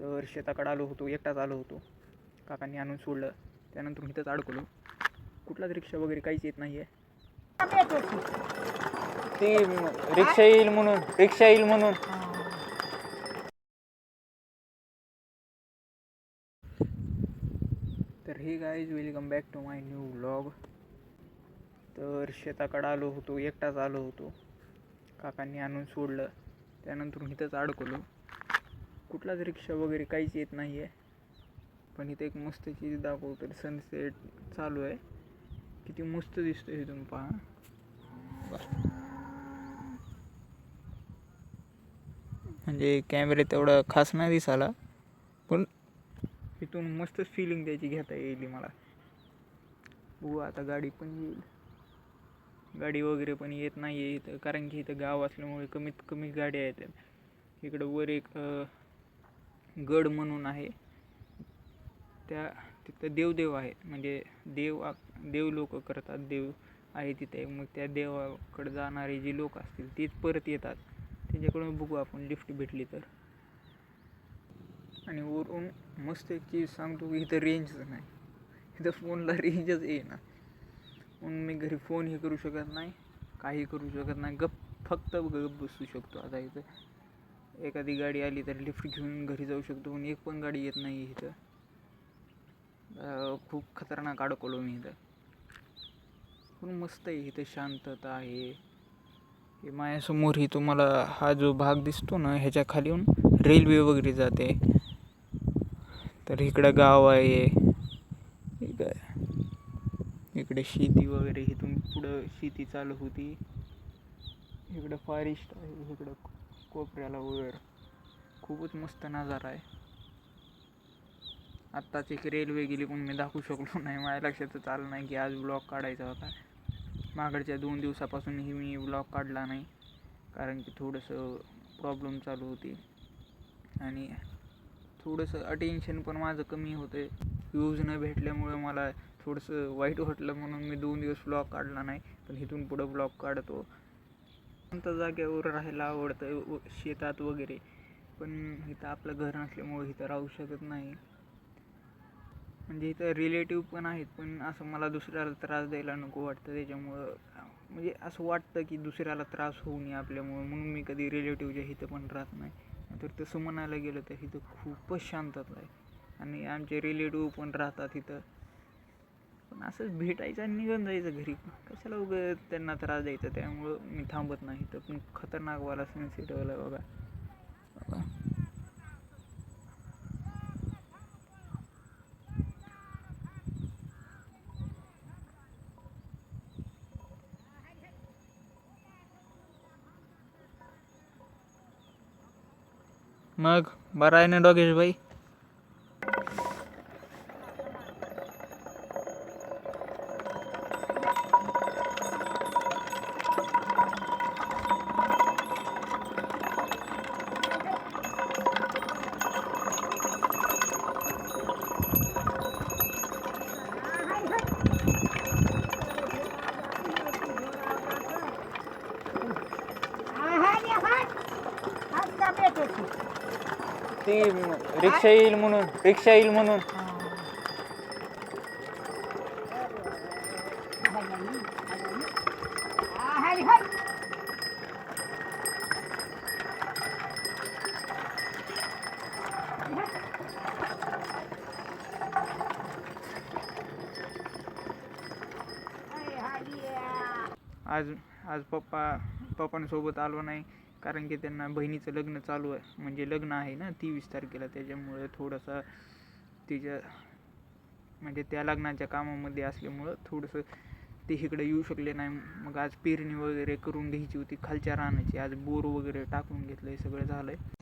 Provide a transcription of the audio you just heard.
तर शेताकडे आलो होतो एकटाच आलो होतो. काकांनी आणून सोडलं. त्यानंतर मी इथंच अडकलो. कुठलाच रिक्षा वगैरे काहीच येत नाही आहे ती रिक्षा येईल म्हणून रिक्षा येईल म्हणून. तर हे guys welcome back to my new vlog तर शेताकडे आलो होतो एकटाच आलो होतो. काकांनी आणून सोडलं. त्यानंतर मी इथंच अडकलो. कुठलाच रिक्षा वगैरे काहीच येत नाही आहे पण इथं एक मस्त चीज दाखवतो सनसेट चालू आहे. किती मस्त दिसतो इथून पहा. म्हणजे कॅमेरे तेवढा खास नाही दिसाला पण इथून मस्तच फिलिंग त्याची घेता येईल मला. बघू आता गाडी पण येईल. गाडी वगैरे पण येत नाही आहे इथं कारण की इथं गाव असल्यामुळे कमीत कमी गाड्या येतात. इकडं वर एक गड म्हणून आहे. त्या तिथं देवदेव आहे म्हणजे देव आ- देव लोक करतात. देव आहे तिथे. मग त्या देवाकडे जाणारे जे लोक असतील तेच परत येतात. त्यांच्याकडून बघू आपण लिफ्ट भेटली तर. आणि वरून मस्त एक चीज सांगतो की इथं रेंजच नाही. इथं फोनला रेंजच येईना म्हणून मी घरी फोनही करू शकत नाही. काही करू शकत नाही. गप फक्त गप बसू शकतो. आता इथं एखादी गाडी आली तर लिफ्ट घेऊन घरी जाऊ शकतो पण एक पण गाडी येत नाही इथं. खूप खतरनाक अडकलो मी इथं. पण मस्त आहे इथं शांतता आहे. हे माझ्यासमोर ही तुम्हाला हा जो भाग दिसतो ना ह्याच्या खालीहून येऊन रेल्वे वगैरे जाते. तर इकडं गाव आहे. इकडे शेती वगैरे इथून पुढं शेती चालू होती. इकडं फॉरेस्ट आहे इकडं कोपऱ्याला वर. खूपच मस्त नजारा आहे. आत्ताच एक रेल्वे गेली पण मी दाखवू शकलो नाही. माझ्या लक्षातच आलं नाही की आज ब्लॉग काढायचा होता. मागडच्या दोन दिवसापासूनही मी ब्लॉग काढला नाही. कारण की थोडंसं प्रॉब्लेम चालू होती. आणि थोडंसं अटेन्शन पण माझं कमी होतं व्ह्यूज न भेटल्यामुळे मला थोडंसं वाईट वाटलं म्हणून मी दोन दिवस ब्लॉग काढला नाही. पण इथून पुढं ब्लॉग काढतो. शांत जागेवर राहायला आवडतं व- शेतात वगैरे. पण इथं आपलं घर नसल्यामुळे इथं राहू शकत नाही. म्हणजे इथं रिलेटिव्ह पण आहेत पण असं मला दुसऱ्याला त्रास द्यायला नको वाटतं. त्याच्यामुळं म्हणजे असं वाटतं की दुसऱ्याला त्रास होऊ नये आपल्यामुळं. म्हणून मी कधी रिलेटिव्हच्या इथं पण राहत नाही. तर तसं म्हणायला गेलं तर इथं खूपच शांतता आहे. आणि आमचे रिलेटिव्ह पण राहतात इथं. पण असंच भेटायचं आणि निघून जायचं घरी. कशाला उगं त्यांना त्रास द्यायचा? त्यामुळं मी थांबत नाही. तर पण खतरनाक खतरनाकवाला सेन्सिटिव्हला बघा. बघा. मग बरं आहे ना डोगेश भाई? ती रिक्षा येईल म्हणून रिक्षा येईल म्हणून. आज आज पप्पा पप्पांसोबत आलो नाही. कारण की त्यांना बहिणीचं लग्न चालू आहे. म्हणजे लग्न आहे ना तेवीस तारखेला. त्याच्यामुळे थोडंसं तिच्या म्हणजे त्या लग्नाच्या कामामध्ये असल्यामुळं थोडंसं ते इकडे येऊ शकले नाही. मग आज पेरणी वगैरे करून घ्यायची होती. खालच्या रानाची. आज बोर वगैरे टाकून घेतलं आहे सगळं झालं आहे